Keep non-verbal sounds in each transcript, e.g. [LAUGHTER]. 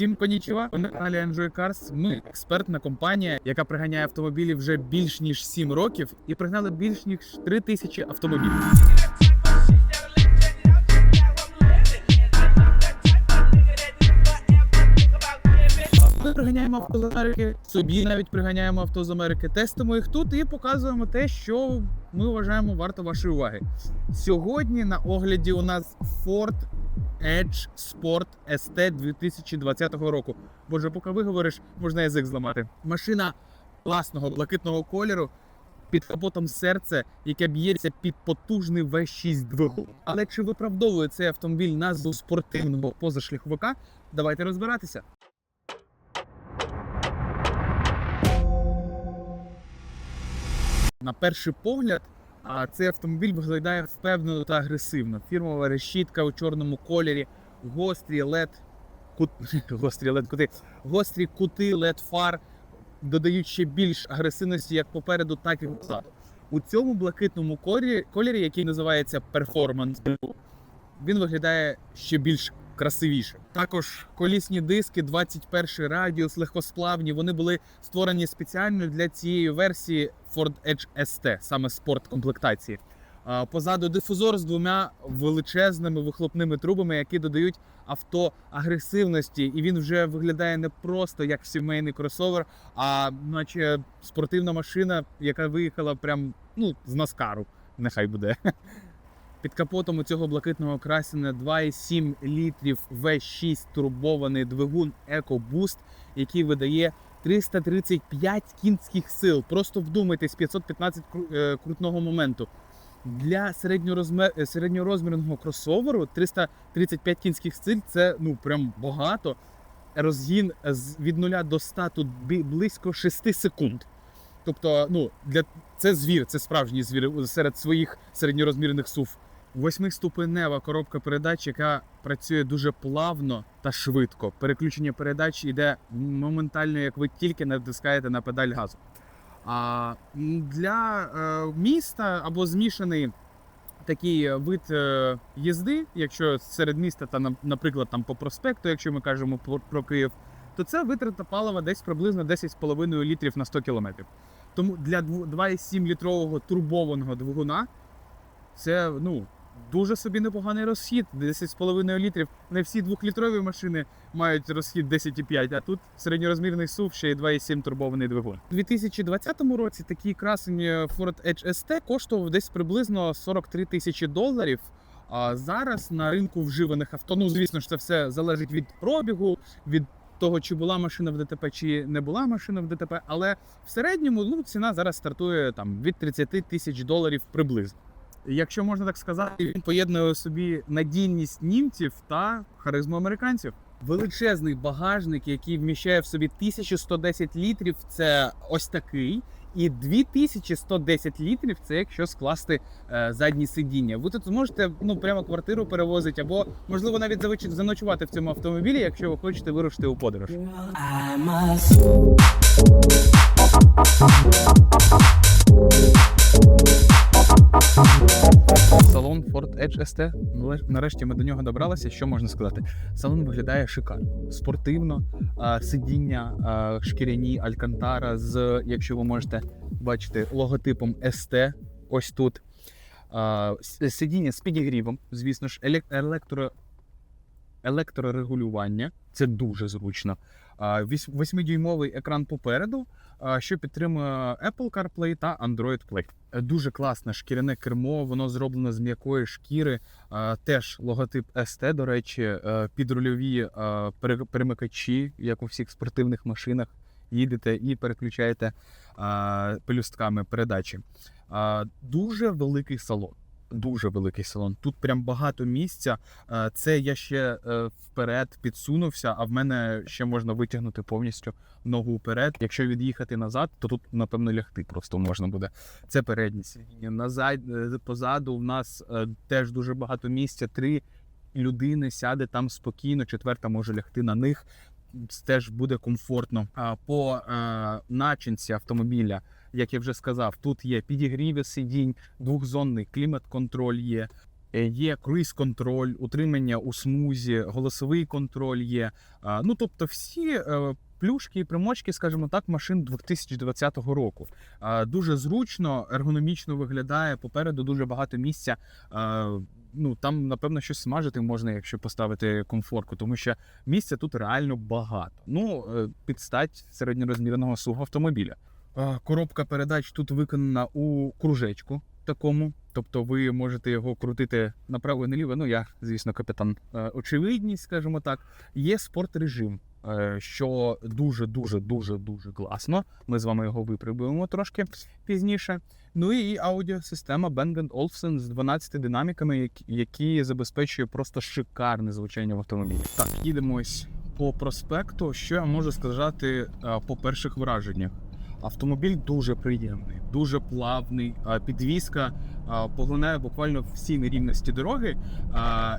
Всім конічева, ви на каналі Enjoy Cars. Ми експертна компанія, яка приганяє автомобілі вже більш ніж 7 років і пригнали більш ніж 3 тисячі автомобілів. Ми приганяємо авто з Америки, собі навіть приганяємо авто з Америки, тестимо їх тут і показуємо те, що ми вважаємо варто вашої уваги. Сьогодні на огляді у нас Ford Edge Sport ST 2020 року. Боже, поки виговориш, можна язик зламати. Машина класного блакитного кольору. Під капотом серце, яке б'ється під потужний V6 двигун. Але чи виправдовує цей автомобіль назву спортивного позашляховика? Давайте розбиратися. На перший погляд, а цей автомобіль виглядає впевнено та агресивно. Фірмова решітка у чорному кольорі, гострі LED, кут... [LAUGHS] гострі LED кути, гострі кути LED фар додають ще більш агресивності як попереду, так і позаду. У цьому блакитному кольорі, кольорі який називається Performance він виглядає ще більш красивіше. Також колісні диски, 21 радіус, легкосплавні. Вони були створені спеціально для цієї версії Ford Edge ST, саме спорт комплектації. Позаду дифузор з двома величезними вихлопними трубами, які додають авто агресивності, і він вже виглядає не просто як сімейний кросовер, а наче спортивна машина, яка виїхала прям ну з Наскару. Нехай буде. Під капотом у цього блакитного красення 2,7 літрів V6 турбований двигун EcoBoost, який видає 335 кінських сил. Просто вдумайтесь, 515 кру- е, крутного моменту. Для е, середньорозмірного кросоверу 335 кінських сил це ну прям багато. Розгін від 0 до 100 тут близько 6 секунд. Тобто, ну, для... це звір, це справжній звір серед своїх середньорозмірних сув. Восьмиступенева коробка передач, яка працює дуже плавно та швидко. Переключення передач йде моментально, як ви тільки натискаєте на педаль газу. А для е, міста або змішаний такий вид е, їзди, якщо серед міста та наприклад там по проспекту, якщо ми кажемо про, Київ, то це витрата палива десь приблизно 10,5 літрів на 100 кілометрів. Тому для дв- 2,7 літрового турбованого двигуна це ну дуже собі непоганий розхід. 10,5 літрів. Не всі двохлітрові машини мають розхід 10,5, а тут середньорозмірний SUV ще й 2,7 турбований двигун. У 2020 році такий красень Ford Edge ST коштував десь приблизно 43 тисячі доларів. А зараз на ринку вживаних авто, ну звісно ж, це все залежить від пробігу, від того, чи була машина в ДТП, чи не була машина в ДТП. Але в середньому ну, ціна зараз стартує там від 30 тисяч доларів приблизно. Якщо можна так сказати, він поєднує у собі надійність німців та харизму американців. Величезний багажник, який вміщає в собі 1110 літрів, це ось такий. І 2110 літрів це якщо скласти е, задні сидіння. Ви тут зможете ну прямо квартиру перевозити, або можливо навіть завич- заночувати в цьому автомобілі, якщо ви хочете вирушити у подорож. Салон Ford Edge ST. Нарешті ми до нього добралися. Що можна сказати? Салон виглядає шикарно, спортивно. Сидіння шкіряні Алькантара з, якщо ви можете бачити, логотипом ST. Ось тут. Сидіння з підігрівом, звісно ж, електро. Електрорегулювання це дуже зручно. Восьмидюймовий екран попереду, що підтримує Apple CarPlay та Android Play. Е, Дуже класне шкіряне кермо, воно зроблено з м'якої шкіри. Теж логотип ST, до речі, е, підрульові е, перемикачі, як у всіх спортивних машинах. Їдете і переключаєте пелюстками передачі. Дуже великий салон. Дуже великий салон. Тут прям багато місця. Е, Це я ще е, вперед підсунувся, а в мене ще можна витягнути повністю ногу вперед. Якщо від'їхати назад, то тут, напевно, лягти просто можна буде. Це переднє сидіння. Назад, е, позаду в нас теж дуже багато місця. Три людини сяде там спокійно, четверта може лягти на них. Це Теж буде комфортно. По начинці автомобіля, як я вже сказав, тут є підігріви сидінь, двохзонний клімат-контроль є. Е, Є круїз-контроль, утримання у смузі, голосовий контроль є. Ну тобто, всі е, плюшки і примочки, скажімо так, машин 2020 року. Дуже зручно, ергономічно виглядає. Попереду дуже багато місця. Ну там, напевно, щось смажити можна, якщо поставити комфорку, тому що місця тут реально багато. Ну, е, під стать середньорозмірного сув автомобіля. Коробка передач тут виконана у кружечку такому. Тобто ви можете його крутити направо і наліво. Ну, я, звісно, капітан е, очевидність, скажімо так. Є спорт режим, що дуже, дуже, дуже, класно. Ми з вами його випробуємо трошки пізніше. Ну і аудіосистема Bang Olufsen з 12 динаміками, які- забезпечує просто шикарне звучання в автомобілі. Так, їдемо ось по проспекту. Що я можу сказати е, по перших враженнях? Автомобіль дуже приємний, дуже плавний. Підвізка поглинає буквально всі нерівності дороги,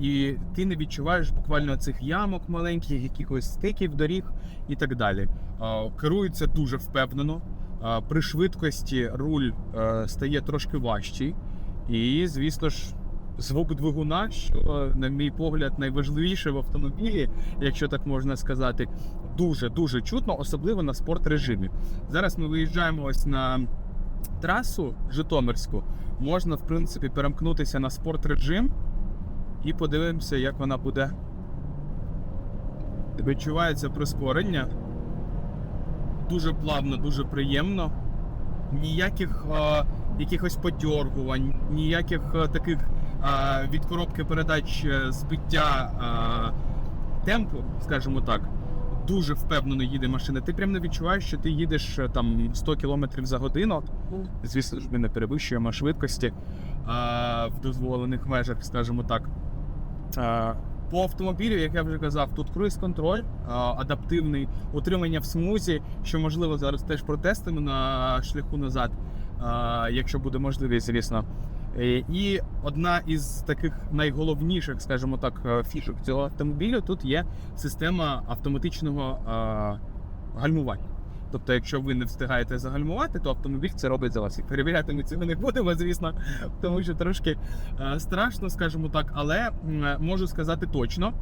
і ти не відчуваєш буквально цих ямок маленьких, якихось стиків доріг і так далі. Керується дуже впевнено. При швидкості руль е, стає трошки важчий. І, звісно ж, звук двигуна, що, на мій погляд, найважливіше в автомобілі, якщо так можна сказати, дуже дуже чутно, особливо на спорт режимі. Зараз ми виїжджаємо ось на трасу Житомирську. Можна, в принципі, перемкнутися на спорт режим і подивимося, як вона буде. Відчувається прискорення. Дуже плавно, дуже приємно. Ніяких е, якихось подьоргувань, ніяких е, таких е, від коробки передач збиття е, темпу, скажімо так дуже впевнено їде машина. Ти прямо не відчуваєш, що ти їдеш е, там 100 км за годину. Звісно ж, ми не перевищуємо швидкості а, в дозволених межах, скажімо так. А, по автомобілю, як я вже казав, тут круїз-контроль адаптивний, утримання в смузі, що можливо зараз теж протестимо на шляху назад, а, якщо буде можливість, звісно. Е, І одна із таких найголовніших, скажімо так, е, фішок цього автомобілю тут є система автоматичного е, гальмування. Тобто, якщо ви не встигаєте загальмувати, то автомобіль це робить за вас. І перевіряти ми цього не будемо, звісно, тому що трошки страшно, скажімо так. Але можу сказати точно,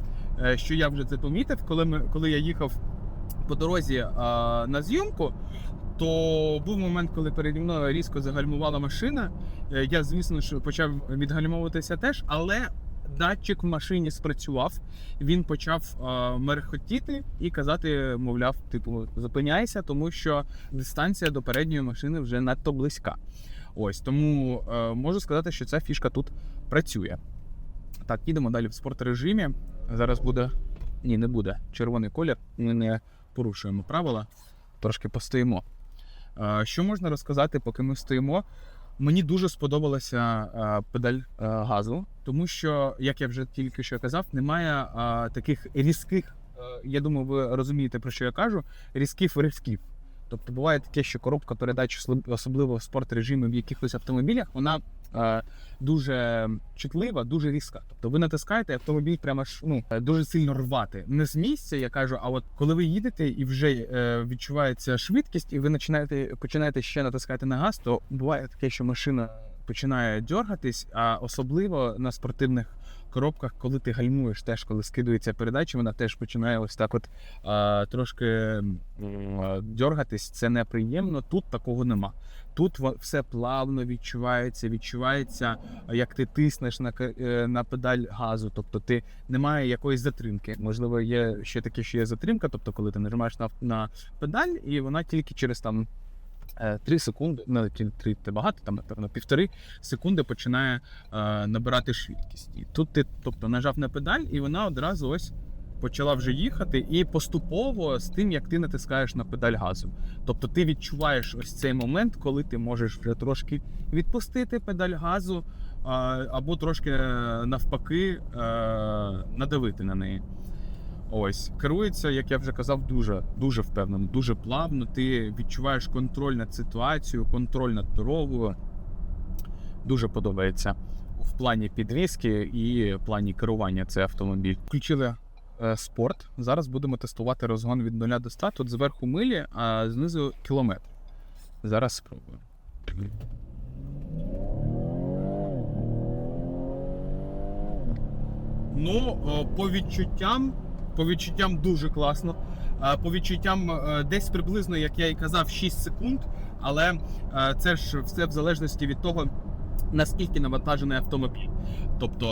що я вже це помітив, коли ми коли я їхав по дорозі на зйомку. То був момент, коли переді мною різко загальмувала машина. Е, Я, звісно ж, почав відгальмовуватися теж, але датчик в машині спрацював. Він почав е, мерехотіти і казати, мовляв, типу, зупиняйся, тому що дистанція до передньої машини вже надто близька. Ось тому е, можу сказати, що ця фішка тут працює. Так, їдемо далі в спорт режимі. Зараз буде. Ні, не буде. Червоний колір. Ми не порушуємо правила. Трошки постоїмо. Що можна розказати, поки ми стоїмо? Мені дуже сподобалася педаль газу, тому що, як я вже тільки що казав, немає таких різких, я думаю, ви розумієте, про що я кажу, різких ривків. Тобто буває таке, що коробка передач, особ- особливо в спорт режимі в якихось автомобілях, вона дуже чутлива, дуже різка. Тобто ви натискаєте, автомобіль прямо ж ну е, дуже сильно рвати. Не з місця, я кажу, а от коли ви їдете і вже е, відчувається швидкість, і ви починаєте починаєте ще натискати на газ, то буває таке, що машина починає дергатись, а особливо на спортивних коробках, коли ти гальмуєш, теж коли скидується передача, вона теж починає ось так, от а, трошки а, дергатись. Це неприємно. Тут такого нема. Тут все плавно відчувається, відчувається, як ти тиснеш на, е, на педаль газу. Тобто ти немає якоїсь затримки. Можливо, є ще таке, що є затримка, тобто коли ти нажимаєш на, на педаль, і вона тільки через там. 3 секунди, не 3 це багато, там напевно півтори секунди починає е, набирати швидкість. І тут ти, тобто, нажав на педаль, і вона одразу ось почала вже їхати, і поступово з тим, як ти натискаєш на педаль газу. Тобто ти відчуваєш ось цей момент, коли ти можеш вже трошки відпустити педаль газу, а, або трошки е, навпаки е, надавити на неї. Ось керується, як я вже казав, дуже дуже впевнено, дуже плавно. Ти відчуваєш контроль над ситуацією, контроль над дорогою. Дуже подобається в плані підвізки і в плані керування цей автомобіль. Включили е, спорт. Зараз будемо тестувати розгон від 0 до 100. Тут зверху милі, а знизу кілометр. Зараз спробую. Ну, по відчуттям, по відчуттям дуже класно. Е, По відчуттям е, десь приблизно, як я і казав, 6 секунд. Але е, це ж все в залежності від того, наскільки навантажений автомобіль. Тобто,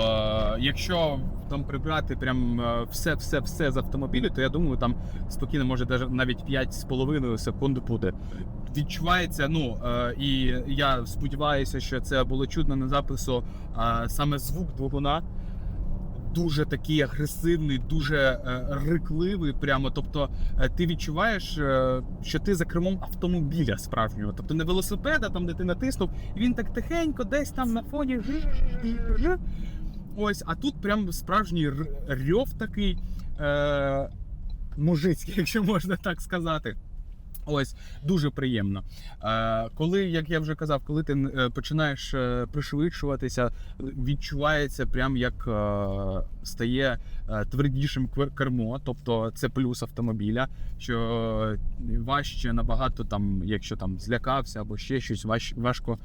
якщо там прибрати прям е, все, все, все з автомобілю, то я думаю, там спокійно може навіть 5,5 секунд буде. Відчувається, ну і я сподіваюся, що це було чутно на запису. Саме звук двигуна дуже такий агресивний, дуже е, рикливий. Прямо, тобто, е, ти відчуваєш, е, що ти за кермом автомобіля справжнього, тобто не велосипеда, там де ти натиснув, і він так тихенько, десь там на фоні. Ось, а тут прям справжній рьов такий е, мужицький, [LAUGHS] якщо можна так сказати. Ось дуже приємно. Е, коли, як я вже казав, коли ти е, починаєш е, пришвидшуватися, відчувається прям як стає твердішим кермо, тобто це плюс автомобіля, що важче набагато там, якщо там злякався або ще щось, важ, важко.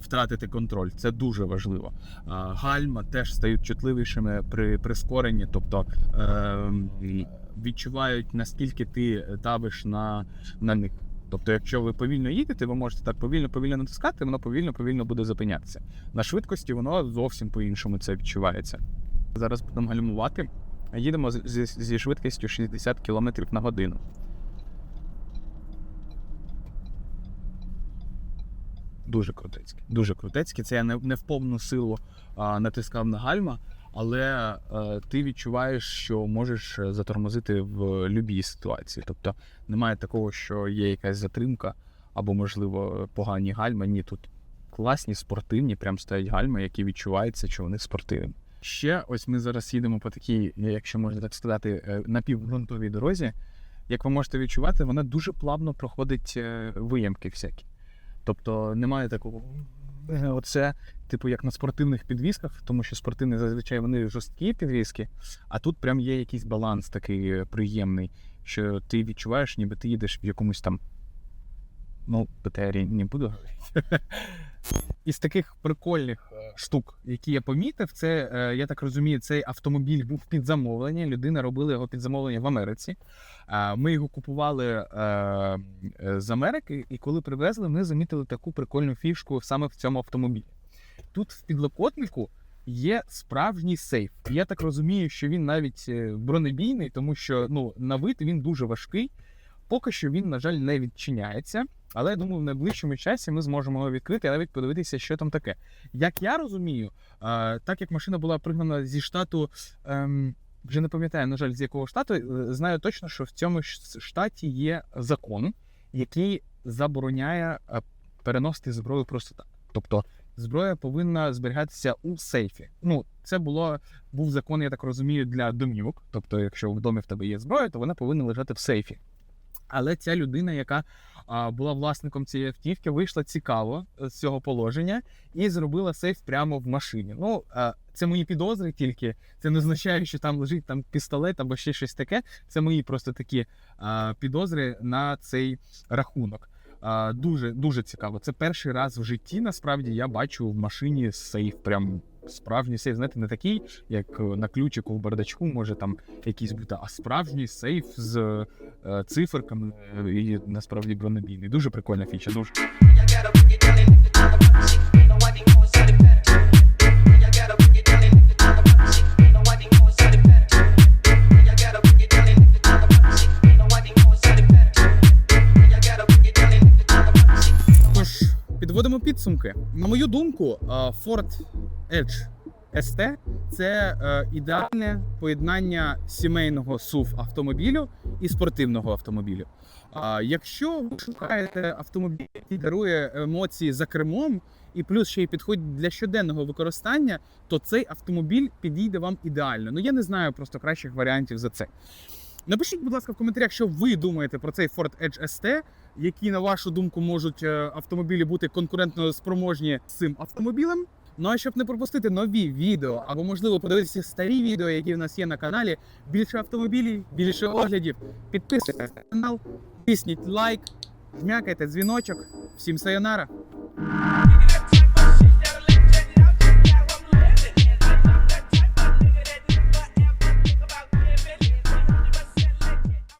Втратити контроль, це дуже важливо. Гальма теж стають чутливішими при прискоренні, тобто е, відчувають наскільки ти давиш на, на них. Тобто, якщо ви повільно їдете, ви можете так повільно повільно натискати, воно повільно повільно буде зупинятися. На швидкості воно зовсім по-іншому це відчувається. Зараз будемо гальмувати. Їдемо зі, зі швидкістю 60 км на годину. Дуже крутецьке. Дуже крутецьке. Це я не, не в повну силу а, натискав на гальма, але е, ти відчуваєш, що можеш е, затормозити в будь-якій ситуації. Тобто немає такого, що є якась затримка або, можливо, погані гальма. Ні, тут класні, спортивні, прям стоять гальма, які відчуваються, що вони спортивні. Ще ось ми зараз їдемо по такій, якщо можна так сказати, е, напівґрунтовій дорозі. Як ви можете відчувати, вона дуже плавно проходить виямки всякі. Тобто немає такого. «Е, [LAUGHS] Оце, типу, як на спортивних підвісках, тому що спортивні зазвичай вони жорсткі підвіски, а тут прям є якийсь баланс такий е, приємний, що ти відчуваєш, ніби ти їдеш в якомусь там. Ну, БТРі не буду говорити. [LAUGHS] Із таких прикольних е, штук, які я помітив, це, е, я так розумію, цей автомобіль був під замовлення. Людина робила його під замовлення в Америці. Е, Ми його купували з Америки, і коли привезли, ми замітили таку прикольну фішку саме в цьому автомобілі. Тут в підлокотнику є справжній сейф. Я так розумію, що він навіть бронебійний, тому що ну, на вид він дуже важкий. Поки що він, на жаль, не відчиняється. Але я думаю, в найближчому часі ми зможемо його відкрити і навіть подивитися, що там таке. Як я розумію, так як машина була пригнана зі штату, ем, вже не пам'ятаю, на жаль, з якого штату, е, знаю точно, що в цьому штаті є закон, який забороняє е, переносити зброю просто так. Тобто зброя повинна зберігатися у сейфі. Ну, це було був закон, я так розумію, для домівок. Тобто, якщо в домі в тебе є зброя, то вона повинна лежати в сейфі. Але ця людина, яка а, була власником цієї автівки, вийшла цікаво з цього положення і зробила сейф прямо в машині. Ну, а, це мої підозри тільки. Це не означає, що там лежить там пістолет або ще щось таке. Це мої просто такі а, підозри на цей рахунок. А, дуже дуже цікаво. Це перший раз в житті. Насправді я бачу в машині сейф. Прям справжній сейф. Знаєте, не такий, як е, на ключику в бардачку, може там якийсь бути, а справжній сейф з е, циферками е, і насправді бронебійний. Дуже прикольна фіча. Дуже. Підводимо підсумки. На мою думку, е, Ford Edge ST – це е, ідеальне поєднання сімейного SUV автомобілю і спортивного автомобілю. А якщо ви шукаєте автомобіль, який дарує емоції за кермом, і плюс ще й підходить для щоденного використання, то цей автомобіль підійде вам ідеально. Ну я не знаю просто кращих варіантів за це. Напишіть, будь ласка, в коментарях, що ви думаєте про цей Ford Edge ST, які, на вашу думку, можуть е, автомобілі бути конкурентно спроможні з цим автомобілем. Ну а щоб не пропустити нові відео, або можливо подивитися старі відео, які в нас є на каналі, більше автомобілів, більше оглядів. Підписуйтесь на канал, тисніть лайк, жмякайте дзвіночок. Всім сайонара!